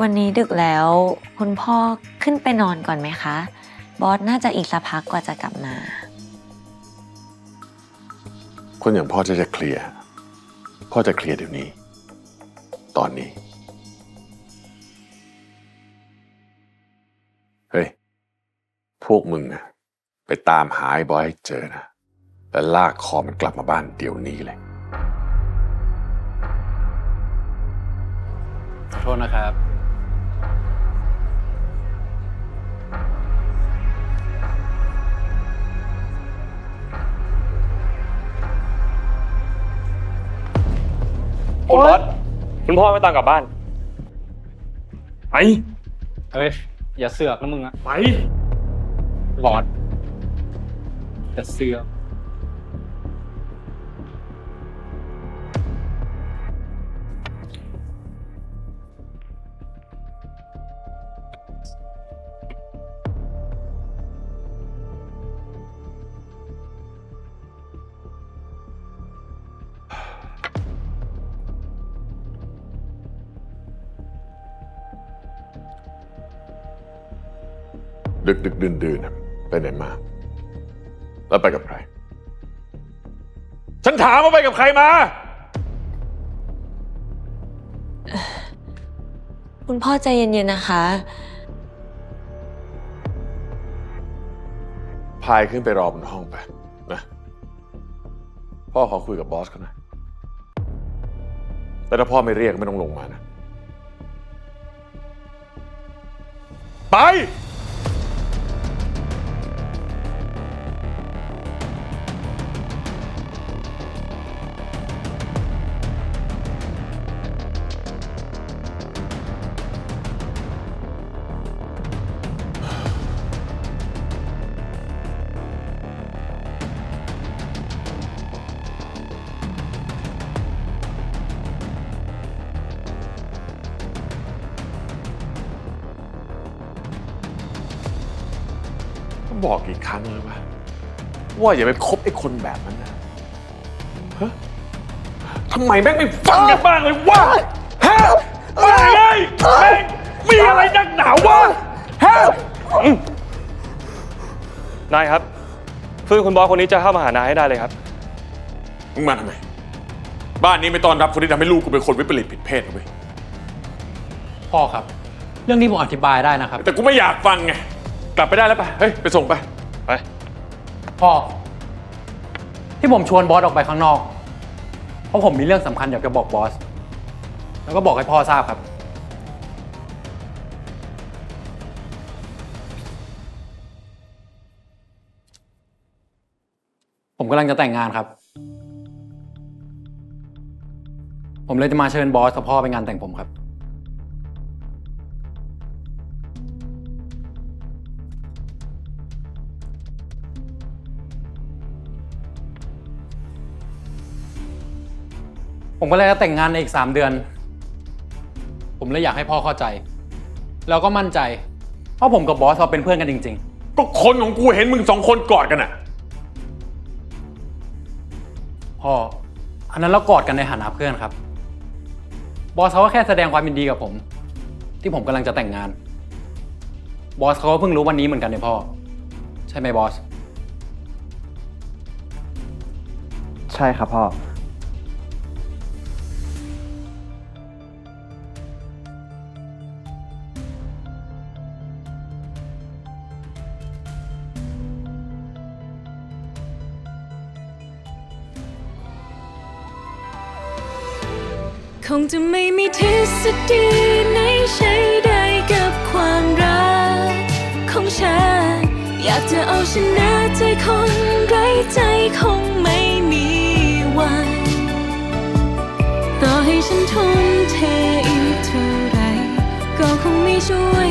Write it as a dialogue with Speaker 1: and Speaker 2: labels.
Speaker 1: วันนี้ดึกแล้ว คุณพ่อขึ้นไปนอนก่อนไหมคะ บอสน่าจะอีกสักพักกว่าจะกลับมา
Speaker 2: คนอย่างพ่อจะจะเคลียร์ พ่อจะเคลียร์เดี๋ยวนี้ ตอนนี้ เฮ้ย พวกมึงอะไปตามหาไอ้บอยให้เจอนะ แล้วลากคอมันกลับมาบ้านเดี๋ยวนี้เลย
Speaker 3: ขอโทษนะครับ
Speaker 4: คุณบอสคุณพ่อไม่ตามกลับบ้าน ไป
Speaker 3: เฮ้ย อย่าเสือกนะมึงอะ
Speaker 4: ไป
Speaker 3: บอสอย่าเสือก
Speaker 2: ดึกดึกดื่นดื่นๆอะไปไหนมา แล้วไปกับใคร ฉันถามว่าไปกับใครมา
Speaker 1: คุณพ่อใจเย็นๆนะคะ
Speaker 2: พายขึ้นไปรอบนห้องไปนะพ่อขอคุยกับบอสเขาหน่อยแต่ถ้าพ่อไม่เรียกไม่ต้องลงมานะ ไป บอกกี่ครั้งแล้วว่าว่าอย่าไปคบไอ้คนแบบนั้นนะฮะทำไมแม่งไม่ฟังกันบ้างเลยวะฮะมาไงแม่งมีอะไรนักหนาวะฮะ
Speaker 4: นายครับฟื้นคุณบอสคนนี้จะเข้ามาหานายให้ได้เลยครับ
Speaker 2: มึงมาทำไม บ้านนี้ไม่ต้อนรับคนที่ทำให้ลูกกูเป็นคนวิปริตผิดเพศนะเว้ย
Speaker 3: พ่อครับ เรื่องนี้ผมอธิบายได้นะครับ
Speaker 2: แต่กูไม่อยากฟังไง กลับไปได้แล้วปะเฮ้ย ไปส่งไป
Speaker 4: ไป
Speaker 3: พ่อ ที่ผมชวนบอสออกไปข้างนอก เพราะผมมีเรื่องสำคัญอยากจะบอกบอส แล้วก็บอกให้พ่อทราบครับ ผมกำลังจะแต่งงานครับ ผมเลยจะมาเชิญบอสกับพ่อไปงานแต่งผมครับ ผมก็เลยจะแต่งงานในอีกสามเดือน ผมเลยอยากให้พ่อเข้าใจ แล้วก็มั่นใจ เพราะผมกับบอสเราเป็นเพื่อนกันจริง
Speaker 2: ก็คนของกูเห็นมึงสองคนกอดกันอะ
Speaker 3: ๆ พ่อ อันนั้นเรากอดกันในฐานะเพื่อนครับ บอสเขาก็แค่แสดงความยินดีกับผม ที่ผมกำลังจะแต่งงาน บอสเขาก็เพิ่งรู้วันนี้เหมือนกันเนี่ยพ่อ ใช่ไหมบอส
Speaker 5: ใช่ครับพ่อ
Speaker 6: คงจะไม่มีทฤษฎีไหนใช้ได้กับความรักของฉัน อยากจะเอาชนะใจคนไร้ใจคงไม่มีวัน ต่อให้ฉันทุ่มเทอีกเท่าไรก็คงไม่ช่วย